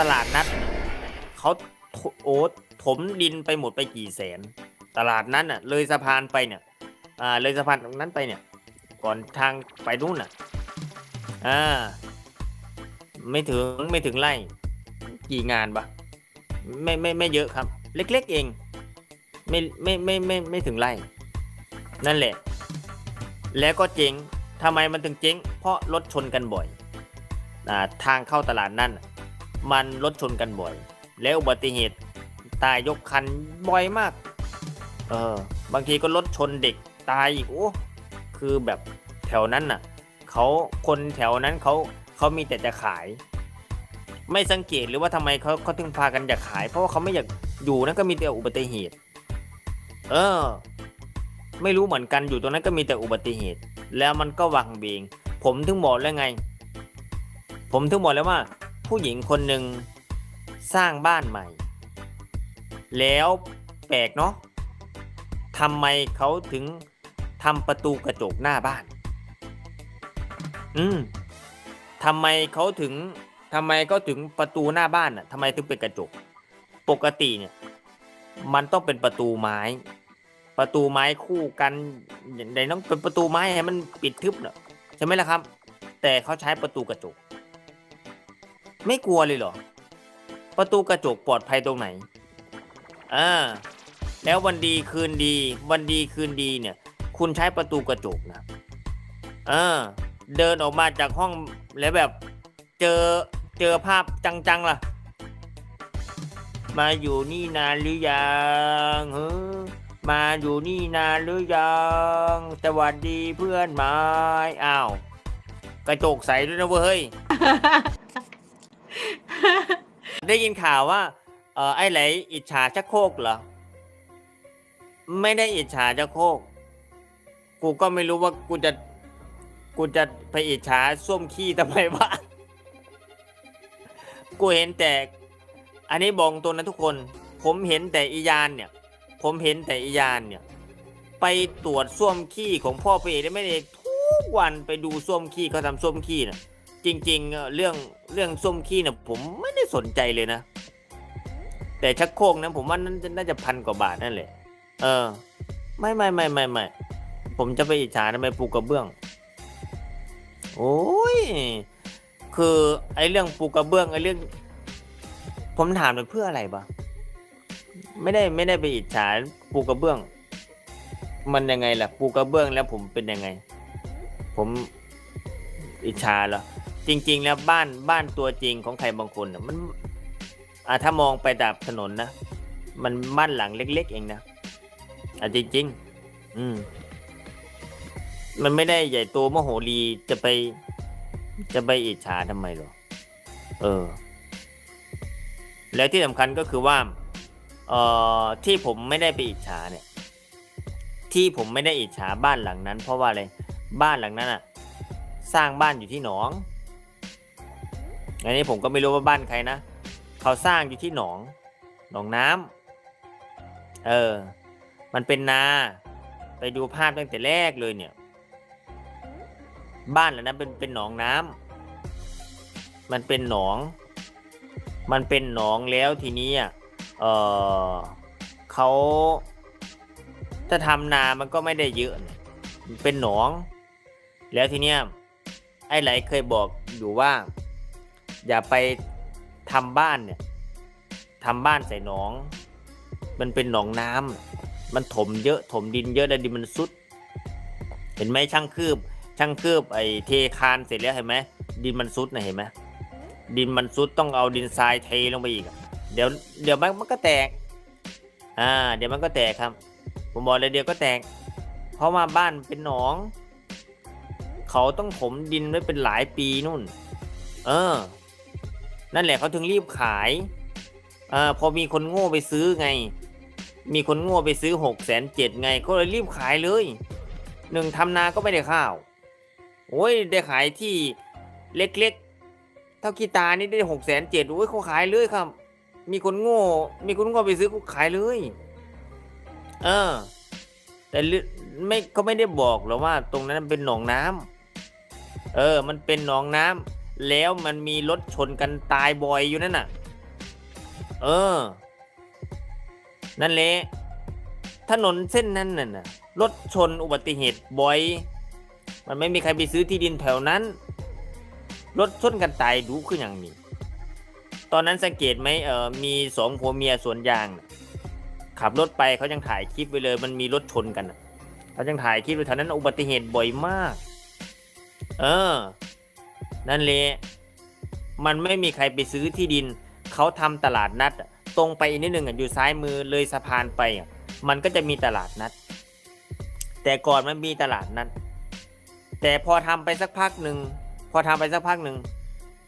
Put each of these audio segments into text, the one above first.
ตลาดนัดเขาโอ้ถมดินไปหมดไปกี่แสน ตลาดนั้นอะ เลยสะพานไปเนี่ย อ่าเลยสะพานตรงนั้นไปเนี่ย ก่อนทางไปนู่นน่ะอ่าไม่ถึงไม่ถึงไร่กี่งานปะไม่ไม่ไม่เยอะครับ เล็ก ๆ เอง ไม่ไม่ไม่ไม่ไม่ถึงไร่นั่นแหละ แล้วก็เจ๊งทำไมมันถึงเจ๊ง เพราะรถชนกันบ่อยอ่าทางเข้าตลาดนั่นน่ะ มันรถชนกันบ่อย แล้วอุบัติเหตุตายยกคันบ่อยมาก เออบางทีก็รถชนเด็กตายอีกโอ้คือแบบแถวนั้นน่ะเขาคนแถวนั้นเขาเขามีแต่จะขาย ไม่สังเกตหรือว่าทำไมเขาเขาถึงพากันอยากขาย เพราะว่าเขาไม่อยากอยู่นั่นก็มีแต่อุบัติเหตุ เออ ไม่รู้เหมือนกันอยู่ตรงนั้นก็มีแต่อุบัติเหตุ แล้วมันก็วังเบงผมถึงบอกแล้วไง ผมถึงบอกแล้วว่า ผู้หญิงคนหนึ่งสร้างบ้านใหม่ แล้วแปลกเนาะทำไมเขาถึงทำประตูกระจกหน้าบ้าน อืมทำไมเขาถึงทำไมเขาถึงประตูหน้าบ้านอะทำไมถึงเป็นกระจก ปกติเนี่ย มันต้องเป็นประตูไม้ ประตูไม้คู่กันอย่างใดต้องเป็นประตูไม้ให้มันปิดทึบเนอะใช่ไหมล่ะครับ แต่เขาใช้ประตูกระจก ไม่กลัวเลยเหรอ ประตูกระจกปลอดภัยตรงไหน อ่า แล้ววันดีคืนดี วันดีคืนดีเนี่ย คุณใช้ประตูกระจกนะอ่าเดินออกมาจากห้องแล้วแบบเจอเจอภาพจังๆล่ะ มาอยู่นี่นานหรือยังเฮ้มาอยู่นี่นานหรือยังสวัสดีเพื่อนไม้อ้าว กระจกใสด้วยนะเว้ย ได้ยินข่าวว่าเออไอ้ไหลอิจฉาชักโครกเหรอ ไม่ได้อิจฉาชักโครกกูก็ไม่รู้ว่ากูจะกูจะไปอิจฉาส้วมขี้ทำไมวะกูเห็นแต่ อันนี้บอกตัวนะทุกคน ผมเห็นแต่อียานเนี่ย ผมเห็นแต่อียานเนี่ย ไปตรวจส้วมขี้ของพ่อไปเอกได้ไม่ได้ทุกวันไปดูส้วมขี้เขาทำส้วมขี้น่ะจริงๆเอ่อเรื่องเรื่องส้วมขี้เนี่ยผมไม่ สนใจเลยนะ แต่ชักโครกนะผมว่านั้นน่าจะพันกว่าบาทนั่นแหละ เออ ไม่ไม่ไม่ไม่ไม่ผมจะไปอิจฉาทำไมปูกระเบื้อง โอ้ย คือไอ้เรื่องปูกระเบื้องไอ้เรื่อง ผมถามมันเพื่ออะไรบะไม่ได้ไม่ได้ไปอิจฉาปูกระเบื้อง มันยังไงล่ะ ปูกระเบื้องแล้วผมเป็นยังไง ผมอิจฉาเหรอ จริง ๆ แล้วบ้านบ้านตัวจริงของใครบางคนน่ะมันอ่าถ้ามองไปตามถนนนะ มันบ้านหลังเล็ก ๆ เองนะอะจริง ๆ อืม มันไม่ได้ใหญ่โตมโหรีจะไป จะไปอิจฉาทำไมหรอ เออ แล้วที่สำคัญก็คือว่า เอ่อ ที่ผมไม่ได้ไปอิจฉาเนี่ย ที่ผมไม่ได้อิจฉาบ้านหลังนั้น เพราะว่าอะไร บ้านหลังนั้นอะสร้างบ้านอยู่ที่หนอง อันนี้ผมก็ไม่รู้ว่าบ้านใครนะ เขาสร้างอยู่ที่หนอง หนองน้ำเออ มันเป็นนา ไปดูภาพตั้งแต่แรกเลยเนี่ย บ้านหลังนั้นเป็นเป็นหนองน้ำมันเป็นหนอง มันเป็นหนองแล้วทีนี้อะเออเขาถ้าทำนา มันก็ไม่ได้เยอะนะมันเป็นหนอง แล้วทีเนี้ย ไอ้ไหลเคยบอกอยู่ว่า อย่าไปทำบ้านเนี่ยทำบ้านใส่หนอง มันเป็นหนองน้ำมันถมเยอะถมดินเยอะแล้วดินมันซุด เห็นไหมช่างคืบ ช่างคืบไอ้เทคานเสร็จแล้วเห็นไหมดินมันซุดนะเห็นไหมดินมันซุดต้องเอาดินทรายเทลงไปอีกเดี๋ยวเดี๋ยวมันมันก็แตก อ่า เดี๋ยวมันก็แตกครับ ผมบอกเลยเดี๋ยวก็แตก เพราะว่าบ้านเป็นหนอง เขาต้องถมดินไว้เป็นหลายปีนู่น เออ นั่นแหละเขาถึงรีบขายเออพอมีคนโง่ไปซื้อไง มีคนโง่ไปซื้อหกแสนเจ็ดไง ก็เลยรีบขายเลยหนึ่งทำนาก็ไม่ได้ข้าว โอ้ยได้ขายที่เล็กๆ เท่ากีตานี่ได้หกแสนเจ็ดโอ้ยเขาขายเลยครับ มีคนโง่ มีคนโง่ไปซื้อก็ขายเลย เออ แต่เลืองไม่เขาไม่ได้บอกหรอกว่า ตรงนั้นเป็นหนองน้ำเออ มันเป็นหนองน้ำ แล้วมันมีรถชนกันตายบ่อยอยู่นั่นน่ะ เออ นั่นแหละถนนเส้นนั้นน่ะนะรถชนอุบัติเหตุบ่อย มันไม่มีใครไปซื้อที่ดินแถวนั้น รถชนกันตายดูขึ้นอย่างนี้ ตอนนั้นสังเกตไหมเออมีสองผัวเมียสวนยาง ขับรถไปเขายังถ่ายคลิปไว้เลย มันมีรถชนกันนะเขายังถ่ายคลิปไว้แถวนั้นอุบัติเหตุบ่อยมาก เออ นั่นแหละมันไม่มีใครไปซื้อที่ดิน เขาทำตลาดนัด ตรงไปอีกนิดหนึ่งอยู่ซ้ายมือเลยสะพานไป มันก็จะมีตลาดนัด แต่ก่อนมันมีตลาดนัด แต่พอทำไปสักพักหนึ่งพอทำไปสักพักหนึ่ง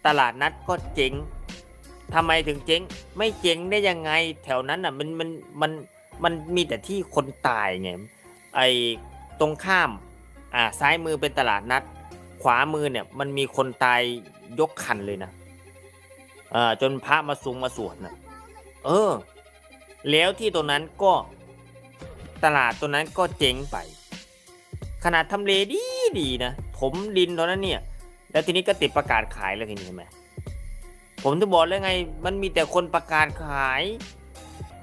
ตลาดนัดก็เจ๊งทำไมถึงเจ๊ง ไม่เจ๊งได้ยังไง แถวนั้นอะมันมันมันมันมีแต่ที่คนตายไงไอ้ตรงข้ามอ่าซ้ายมือเป็นตลาดนัด ขวามือเนี่ยมันมีคนตายยกคันเลยนะอ่าจนพระมาสุงมาสวดนะเออ แล้วที่ตรงนั้นก็ตลาดตรงนั้นก็เจ๊งไป ขนาดทำเลดีดีนะผมดินตอนนั้นเนี่ย แล้วทีนี้ก็ติดประกาศขายแล้วทีนี้เห็นไหมผมจะบอกแล้วไง มันมีแต่คนประกาศขาย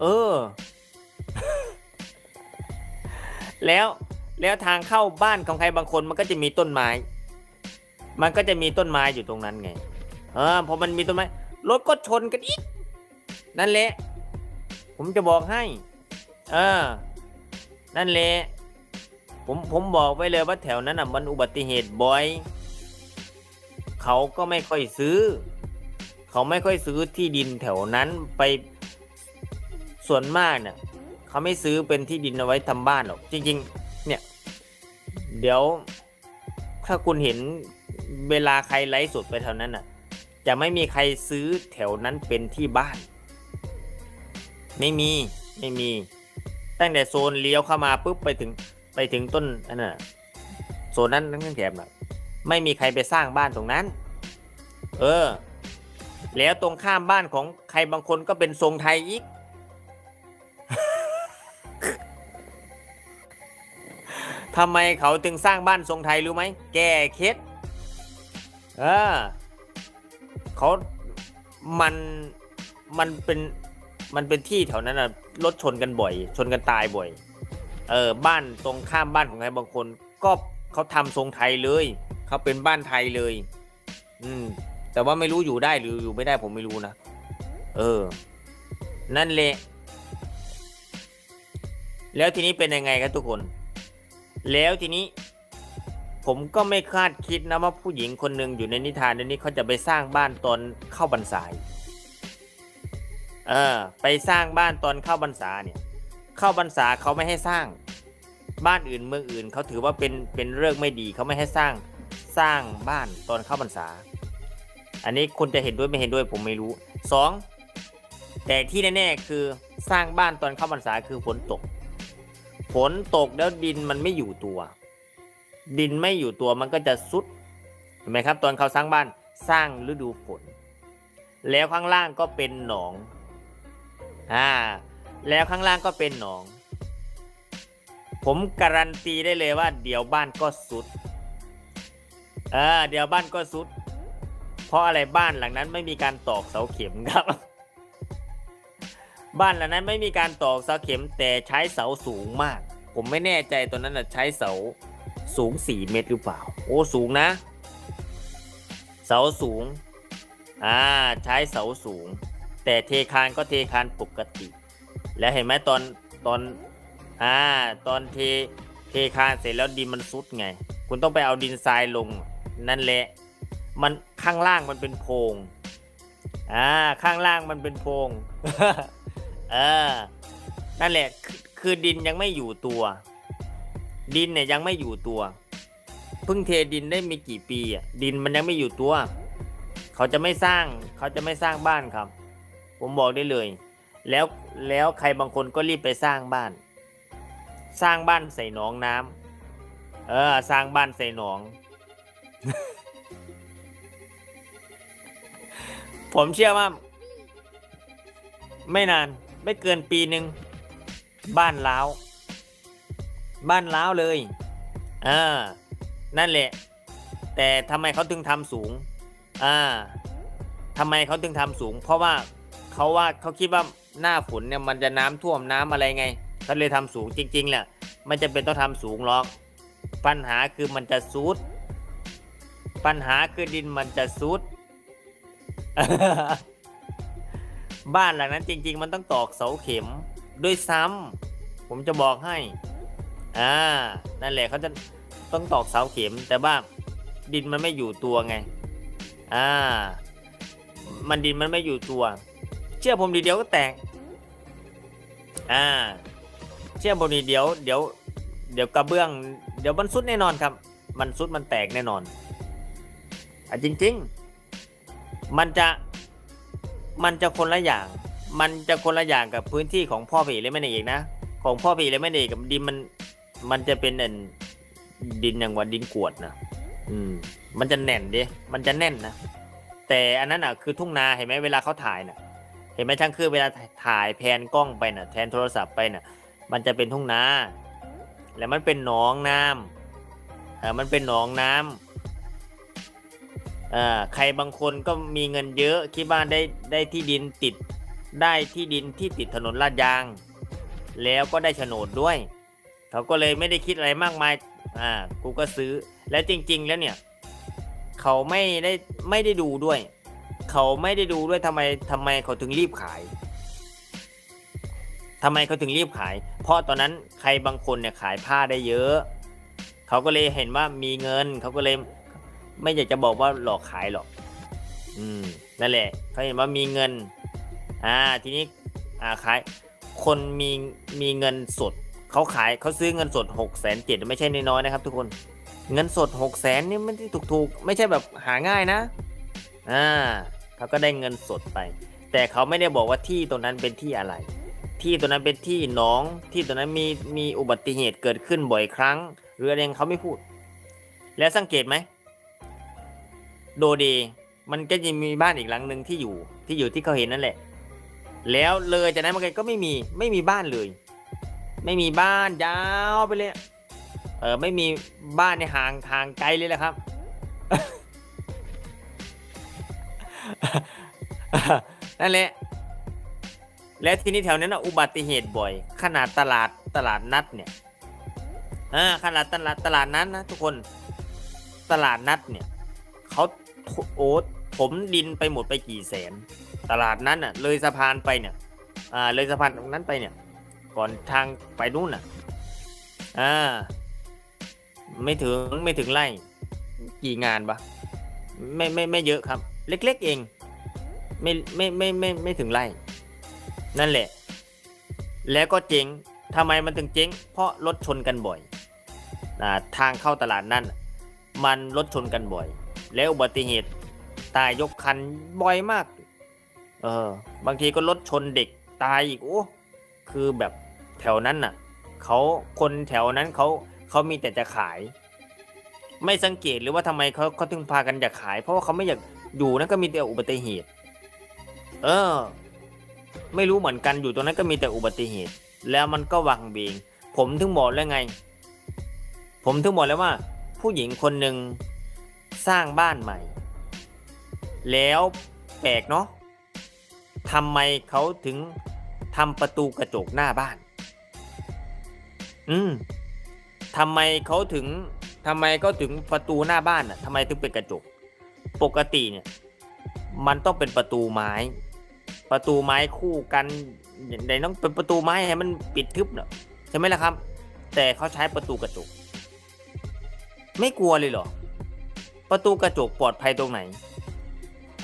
เออ แล้วแล้วทางเข้าบ้านของใครบางคนมันก็จะมีต้นไม้ มันก็จะมีต้นไม้อยู่ตรงนั้นไง เออพอมันมีต้นไม้รถก็ชนกันอีก นั่นแหละ ผมจะบอกให้ เออ นั่นแหละ ผมผมบอกไว้เลยว่าแถวนั้นอะมันอุบัติเหตุบ่อย เขาก็ไม่ค่อยซื้อ เขาไม่ค่อยซื้อที่ดินแถวนั้นไปส่วนมากเนี่ยเขาไม่ซื้อเป็นที่ดินเอาไว้ทำบ้านหรอกจริง ๆ เนี่ย เดี๋ยวถ้าคุณเห็น เวลาใครไลฟ์สดไปแถวนั้นน่ะ จะไม่มีใครซื้อแถวนั้นเป็นที่บ้าน ไม่มีไม่มี ตั้งแต่โซนเลี้ยวเข้ามาปุ๊บไปถึงไปถึงต้นอันนั้นน่ะโซนนั้นทั้งแถบน่ะไม่มีใครไปสร้างบ้านตรงนั้น เออ แล้วตรงข้ามบ้านของใครบางคนก็เป็นทรงไทยอีก ทำไมเขาถึงสร้างบ้านทรงไทยรู้ไหม แก้เคล็ด เออเขามันมันเป็นมันเป็นที่แถวนั้นอะรถชนกันบ่อย ชนกันตายบ่อย เออบ้านตรงข้ามบ้านของใครบางคน ก็เขาทำทรงไทยเลยเขาเป็นบ้านไทยเลย อืม แต่ว่าไม่รู้อยู่ได้หรืออยู่ไม่ได้ผมไม่รู้นะเออ นั่นแหละแล้วทีนี้เป็นยังไงครับทุกคน แล้วทีนี้ ผมก็ไม่คาดคิดนะว่าผู้หญิงคนหนึ่งอยู่ในนิทานเรื่องนี้เขาจะไปสร้างบ้านตอนเข้าบรรษาเออ ไปสร้างบ้านตอนเข้าบรรษาเนี่ย เข้าบรรษาเขาไม่ให้สร้าง บ้านอื่นเมืองอื่นเขาถือว่าเป็นเป็นเรื่องไม่ดีเขาไม่ให้สร้างสร้างบ้านตอนเข้าบรรษา อันนี้คุณจะเห็นด้วยไม่เห็นด้วยผมไม่รู้สองแต่ที่แน่ๆคือสร้างบ้านตอนเข้าพรรษาคือฝนตก ฝนตกแล้วดินมันไม่อยู่ตัว ดินไม่อยู่ตัวมันก็จะซุดเห็นไหมครับ ตอนเขาสร้างบ้านสร้างฤดูฝน แล้วข้างล่างก็เป็นหนองอ่าแล้วข้างล่างก็เป็นหนอง ผมการันตีได้เลยว่า เดี๋ยวบ้านก็สุดเออเดี๋ยวบ้านก็สุด เพราะอะไรบ้านหลังนั้นไม่มีการตอกเสาเข็มครับ บ้านหลังนั้นไม่มีการตอกเสาเข็มแต่ใช้เสาสูงมาก ผมไม่แน่ใจตอนนั้นนะใช้เสา สูง 4 เมตรหรือเปล่า โอ้ สูงนะ เสาสูง อ่า ใช้เสาสูง แต่เทคานก็เทคานปกติ แล้วเห็นไหมตอนตอน อ่า ตอนเท เทคานเสร็จแล้วดินมันซุดไง คุณต้องไปเอาดินทรายลง นั่นแหละ มันข้างล่างมันเป็นโพรงอ่า ข้างล่างมันเป็นโพรงเออ นั่นแหละ คือคือดินยังไม่อยู่ตัว ดินเนี่ยยังไม่อยู่ตัว เพิ่งเทดินได้ม่กี่ปีอะดินมันยังไม่อยู่ตัว เขาจะไม่สร้างเขาจะไม่สร้างบ้านครับ ผมบอกได้เลย แล้วแล้วใครบางคนก็รีบไปสร้างบ้าน สร้างบ้านใส่หนองน้ำเออ สร้างบ้านใส่หนอง ผมเชื่อว่า ไม่นานไม่เกินปีหนึ่งบ้านล้าว บ้านล้าวเลยอ่านั่นแหละ แต่ทำไมเขาถึงทำสูงอ่าทำไมเขาถึงทำสูง เพราะว่าเขาว่าเขาคิดว่าหน้าฝนเนี่ยมันจะน้ำท่วมน้ำอะไรไงเขาเลยทำสูงจริงๆแหละมันจะเป็นต้องทำสูงหรอก ปัญหาคือมันจะซุดปัญหาคือดินมันจะซุด บ้านหลังนั้นจริง ๆ มันต้องตอกเสาเข็มด้วยซ้ำผมจะบอกให้ อ่า นั่นแหละเขาจะต้องตอกเสาเข็ม แต่ว่าดินมันไม่อยู่ตัวไง อ่า มันดินมันไม่อยู่ตัว เชื่อผมดีเดียวก็แตก อ่า เชื่อผมดีเดียว เดี๋ยว เดี๋ยวกระเบื้อง เดี๋ยวมันสุดแน่นอนครับ มันสุดมันแตกแน่นอน อะจริง ๆ มันจะ มันจะคนละอย่าง มันจะคนละอย่างกับพื้นที่ของพ่อผีและแม่เอกนะ ของพ่อผีและแม่เอกกับดินมัน มันจะเป็นเอ็นดินอย่างว่าดินกวดนะอืม มันจะแน่นดิมันจะแน่นนะแต่อันนั้นอะคือทุ่งนาเห็นไหมเวลาเขาถ่ายน่ะ เห็นไหมช่างคือเวลาถ่ายแพนกล้องไปน่ะ แทนโทรศัพท์ไปน่ะ มันจะเป็นทุ่งนา แล้วมันเป็นหนองน้ำเออมันเป็นหนองน้ำเอ่าใครบางคนก็มีเงินเยอะคิดว่าได้ได้ที่ดินติดได้ที่ดินที่ติดถนนลาดยาง แล้วก็ได้โฉนดด้วย เขาก็เลยไม่ได้คิดอะไรมากมายอ่ากูก็ซื้อและจริง ๆ แล้วเนี่ย เขาไม่ได้ไม่ได้ดูด้วย เขาไม่ได้ดูด้วยทำไมทำไมเขาถึงรีบขายทำไมเขาถึงรีบขาย เพราะตอนนั้นใครบางคนเนี่ยขายผ้าได้เยอะ เขาก็เลยเห็นว่ามีเงิน เขาก็เลยไม่อยากจะบอกว่าหลอกขายหรอก อืม นั่นแหละ เขาเห็นว่ามีเงิน อ่า ทีนี้ อ่า ขาย คนมี มีเงินสด เขาขายเขาซื้อเงินสดหกแสนเจ็ดไม่ใช่น้อยๆนะครับทุกคนเงินสดหกแสนนี่ไม่ได้ถูกๆ ไม่ใช่แบบหาง่ายนะอ่าเขาก็ได้เงินสดไป แต่เขาไม่ได้บอกว่าที่ตรงนั้นเป็นที่อะไร ที่ตรงนั้นเป็นที่หนอง ที่ตรงนั้นมีมีอุบัติเหตุเกิดขึ้นบ่อยครั้งหรืออะไรเขาไม่พูด แล้วสังเกตไหมโดเดมันก็จะมีบ้านอีกหลังหนึ่งที่อยู่ที่อยู่ที่เขาเห็นนั่นแหละ แล้วเลยจากนั้นมาไกลก็ไม่มีไม่มีบ้านเลย ไม่มีบ้านยาวไปเลย เออไม่มีบ้านในห่างทางไกลเลยแหละครับ นั่นแหละ และที่นี้แถวนั้นนะอุบัติเหตุบ่อย ขนาดตลาดตลาดนัดเนี่ยอ่าขนาดตลาดตลาดนัดนะทุกคนตลาดนัดเนี่ยเขาโอ๊ตผมดินไปหมดไปกี่แสน ตลาดนั้นน่ะเลยสะพานไปเนี่ยอ่าเลยสะพานตรงนั้นไปเนี่ย ก่อนทางไปนู่นน่ะ อ่า ไม่ถึงไม่ถึงไร่กี่งานปะไม่ไม่ไม่เยอะครับ เล็ก ๆ เองไม่ไม่ไม่ไม่ไม่ไม่ถึงไร่นั่นแหละ แล้วก็เจ๊งทำไมมันถึงเจ๊ง เพราะรถชนกันบ่อยอ่าทางเข้าตลาดนั่นมันรถชนกันบ่อย แล้วอุบัติเหตุตายยกคันบ่อยมาก เออ บางทีก็รถชนเด็กตายอีกโอ้ คือแบบแถวนั้นน่ะเขาคนแถวนั้นเขาเขามีแต่จะขาย ไม่สังเกตหรือว่าทำไมเขาเขาถึงพากันอยากขาย เพราะว่าเขาไม่อยากอยู่นั่นก็มีแต่อุบัติเหตุ เออ ไม่รู้เหมือนกันอยู่ตรงนั้นก็มีแต่อุบัติเหตุ แล้วมันก็วังเบงผมถึงบอกแล้วไง ผมถึงบอกแล้วว่า ผู้หญิงคนหนึ่งสร้างบ้านใหม่ แล้วแปลกเนาะทำไมเขาถึง ทำประตูกระจกหน้าบ้าน อืมทำไมเขาถึงทำไมเขาถึงประตูหน้าบ้านอะทำไมถึงเป็นกระจก ปกติเนี่ย มันต้องเป็นประตูไม้ ประตูไม้คู่กันไหนต้องเป็นประตูไม้ให้มันปิดทึบเนอะใช่ไหมล่ะครับ แต่เขาใช้ประตูกระจก ไม่กลัวเลยเหรอ ประตูกระจกปลอดภัยตรงไหน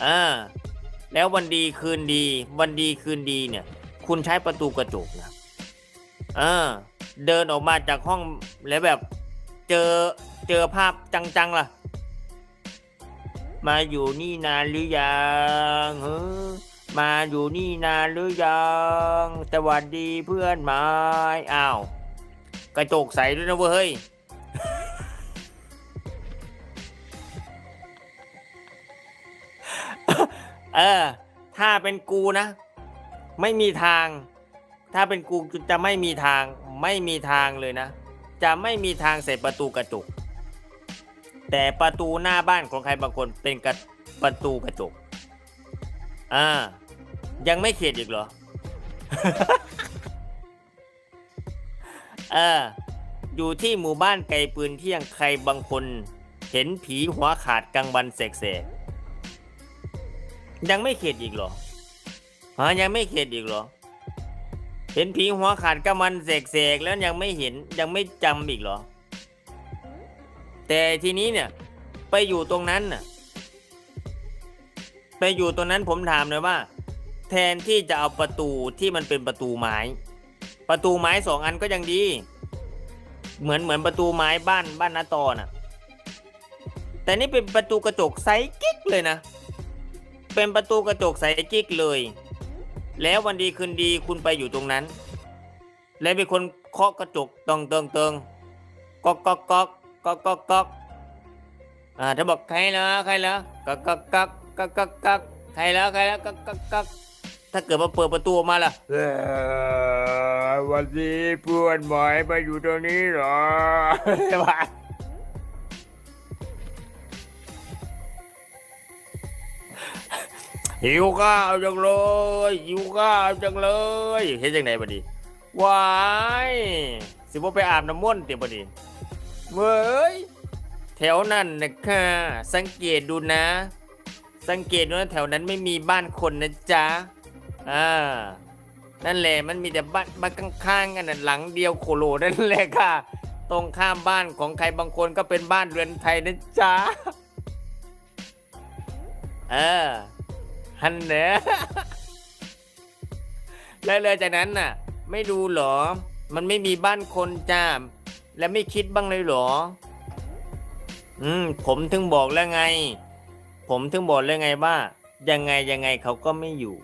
อ่าแล้ววันดีคืนดี วันดีคืนดีเนี่ย คุณใช้ประตูกระจกนะอ่าเดินออกมาจากห้องแล้วแบบเจอเจอภาพจังๆล่ะ มาอยู่นี่นานหรือยังเฮ้มาอยู่นี่นานหรือยังสวัสดีเพื่อนไม้อ้าว กระจกใสด้วยนะเว้ยเออ ถ้าเป็นกูนะ ไม่มีทาง ถ้าเป็นกูจะไม่มีทาง ไม่มีทางเลยนะ จะไม่มีทางใส่ประตูกระจก แต่ประตูหน้าบ้านของใครบางคนเป็นกระประตูกระจก อ่า ยังไม่เข็ดอีกเหรอ เออ อยู่ที่หมู่บ้านไกลปืนเที่ยงใครบางคน เห็นผีหัวขาดกลางวันแสกๆยังไม่เข็ดอีกเหรอ ฮะยังไม่เข็ดอีกเหรอ เห็นผีหัวขาดกลางวันแสกๆแล้วยังไม่เห็นยังไม่จำอีกเหรอ แต่ทีนี้เนี่ย ไปอยู่ตรงนั้นน่ะ ไปอยู่ตรงนั้นผมถามเลยว่า แทนที่จะเอาประตูที่มันเป็นประตูไม้ ประตูไม้สองอันก็ยังดี เหมือนเหมือนประตูไม้บ้านบ้านนาตอน่ะ แต่นี่เป็นประตูกระจกใสกิ๊กเลยนะ เป็นประตูกระจกใสกิ๊กเลย แล้ววันดีคืนดีคุณไปอยู่ตรงนั้น แล้วมีคนเคาะกระจกตองเติงเติงก๊อกก๊อกก๊อกก๊อกก๊อกก๊อกอ่าถ้าบอกใครเหรอใครเหรอก๊อกก๊อกก๊อกก๊อกก๊อกก๊อกใครเหรอใครเหรอก๊อกก๊อกก๊อกถ้าเกิดมาเปิดประตูออกมาล่ะเอ่อวันนี้เพื่อนหมายมาอยู่ตรงนี้เหรอ หิวข้าวจังเลยหิวข้าวจังเลยเห็นจังไหนบัดนี้วายสิบ่ไปอาบน้ำมนต์เดี๋ยวบัดนี้เว้ยแถวนั้นนะคะสังเกตดูนะ สังเกตดูนะแถวนั้นไม่มีบ้านคนนะจ๊ะอ่านั่นแหละมันมีแต่บ้านบ้านข้างๆกันน่ะหลังเดียวโคโลนั่นแหละค่ะ ตรงข้ามบ้านของใครบางคนก็เป็นบ้านเรือนไทยนะจ๊ะเออ ฮันเนะแล้วเลยจากนั้นน่ะ ไม่ดูเหรอ มันไม่มีบ้านคนจ้า และไม่คิดบ้างเลยเหรอ อืม ผมถึงบอกแล้วไง ผมถึงบอกแล้วไงว่า ยังไงยังไงเขาก็ไม่อยู่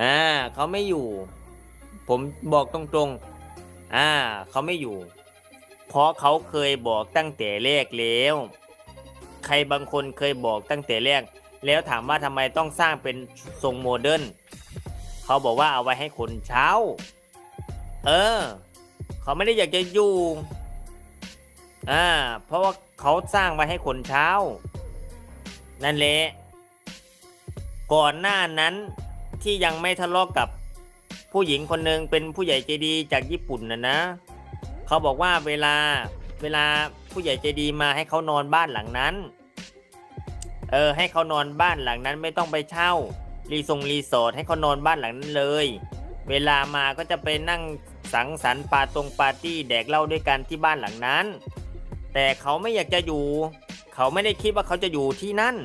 อ่า เขาไม่อยู่ ผมบอกตรงๆ อ่า เขาไม่อยู่ เพราะเขาเคยบอกตั้งแต่แรกแล้ว ใครบางคนเคยบอกตั้งแต่แรก แล้วถามว่าทำไมต้องสร้างเป็นทรงโมเดิร์นเขาบอกว่าเอาไว้ให้คนเช่าเออ เขาไม่ได้อยากจะอยู่อ่าเพราะว่าเขาสร้างไว้ให้คนเช่านั่นแหละก่อนหน้านั้นที่ยังไม่ทะเลาะกกับผู้หญิงคนหนึ่งเป็นผู้ใหญ่ใจดีจากญี่ปุ่นนะนะ เขาบอกว่าเวลาเวลาผู้ใหญ่ใจดีมาให้เขานอนบ้านหลังนั้น เออ ให้เขานอนบ้านหลังนั้นไม่ต้องไปเช่า รีสงรีสอร์ทให้เขานอนบ้านหลังนั้นเลย เวลามาก็จะไปนั่งสังสรรค์ปาตรงปาร์ตี้แดกเหล้าด้วยกันที่บ้านหลังนั้น แต่เขาไม่อยากจะอยู่ เขาไม่ได้คิดว่าเขาจะอยู่ที่นั่น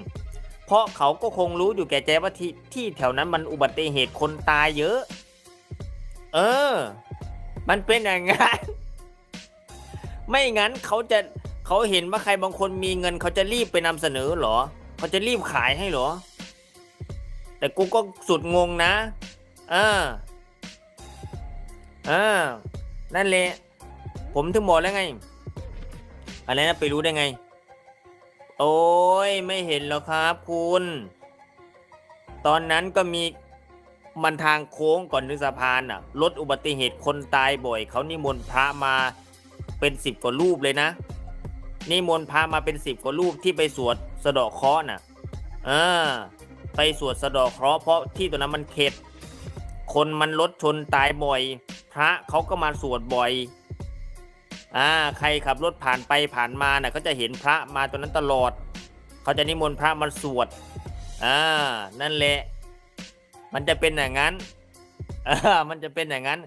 เพราะเขาก็คงรู้อยู่แก่ใจว่าที่ที่แถวนั้นมันอุบัติเหตุคนตายเยอะ เออ มันเป็นอย่างนั้น ไม่งั้นเขาจะเขาเห็นว่าใครบางคนมีเงินเขาจะรีบไปนำเสนอเหรอ เขาจะรีบขายให้เหรอ แต่กูก็สุดงงนะเออเออนั่นแหละผมถึงบอกแล้วไง อะไรนะไปรู้ได้ไง โอ้ยไม่เห็นแล้วครับคุณ ตอนนั้นก็มีมันทางโค้งก่อนถึงสะพานอะรถอุบัติเหตุคนตายบ่อย เขานิมนต์พระมาเป็นสิบกว่ารูปเลยนะ นิมนต์พระมาเป็นสิบกว่ารูปที่ไปสวดสะเดาะเคราะห์น่ะเออไปสวดสะเดาะเคราะห์เพราะที่ตรงนั้นมันเข็ด คนมันรถชนตายบ่อย พระเขาก็มาสวดบ่อยอ่าใครขับรถผ่านไปผ่านมาน่ะก็จะเห็นพระมาตรงนั้นตลอด เขาจะนิมนต์พระมาสวดอ่านั่นแหละ มันจะเป็นอย่างนั้นอ่ามันจะเป็นอย่างนั้น